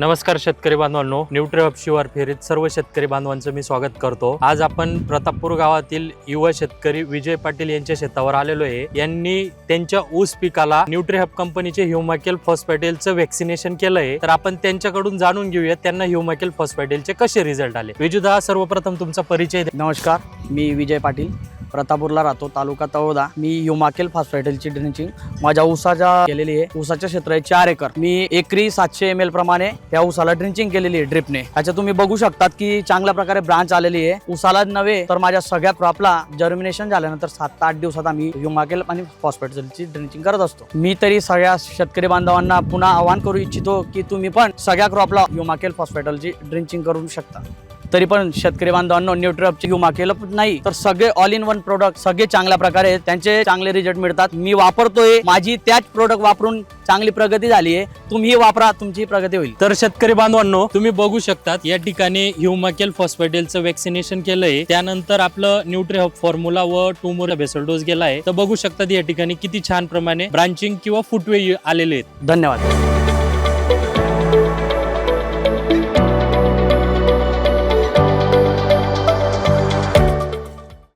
नमस्कार शेतकरी बांधवांनो न्यूट्री शिवार फेरीत सर्व शेतकरी बांधवांचं मी स्वागत करतो. आज आपण प्रतापपूर गावातील युवा शेतकरी विजय पाटील यांच्या शेतावर आलेलो आहे. यांनी त्यांच्या ऊस पिकाला न्यूट्रीहब कंपनीचे ह्युमाकेल फॉस्फॅटेलचं व्हॅक्सिनेशन केलंय. तर आपण त्यांच्याकडून जाणून घेऊया त्यांना ह्युमाकेल फॉस्फॅटेलचे कसे रिझल्ट आले? विजुदा सर्वप्रथम तुमचा परिचय द्या. नमस्कार मी विजय पाटील. प्रतापूरला राहतो तालुका तळोदा. मी युमाकेल फॉस्फेटलची ड्रिंचिंग. माझ्या ऊसाच्या केलेली आहे. ऊसाचं क्षेत्र आहे चार एकर. मी एकरी सातशे एम एल प्रमाणे त्या ऊसाला ड्रिंचिंग केलेली आहे ड्रिपने. याच्यात तुम्ही बघू शकतात की चांगल्या प्रकारे ब्रांच आलेली आहे. ऊसाला नव्हे तर माझ्या सगळ्या क्रॉपला जर्मिनेशन झाल्यानंतर सात आठ दिवसात आम्ही युमाकेल आणि फॉस्फेटलची ड्रिंचिंग करत असतो. मी तरी सगळ्या शेतकरी बांधवांना पुन्हा आवाहन करू इच्छितो की तुम्ही पण सगळ्या क्रॉपला युमाकेल फॉस्फेटलची ड्रिंचिंग करू शकता. तरी पण शेतकरी बांधवांनो न्यूट्रपची युमा केलं पण नाही. तर सगळे ऑल इन वन प्रोडक्ट सगळे चांगल्या प्रकारे. त्यांचे चांगले रिझल्ट मिळतात. मी वापरतोय माझी त्याच प्रोडक्ट वापरून चांगली प्रगती झाली आहे. तुम्ही वापरा तुमची प्रगती होईल. तर शेतकरी बांधवांनो तुम्ही बघू शकतात या ठिकाणी ह्युमाकेल फॉस्फॅटेलचं व्हॅक्सिनेशन केलंय. त्यानंतर आपलं न्यूट्री हब फॉर्म्युला व टुमोर बेसल डोस गेलाय. तर बघू शकतात या ठिकाणी किती छान प्रमाणे ब्रांचिंग किंवा फुटवे आलेले आहेत. धन्यवाद.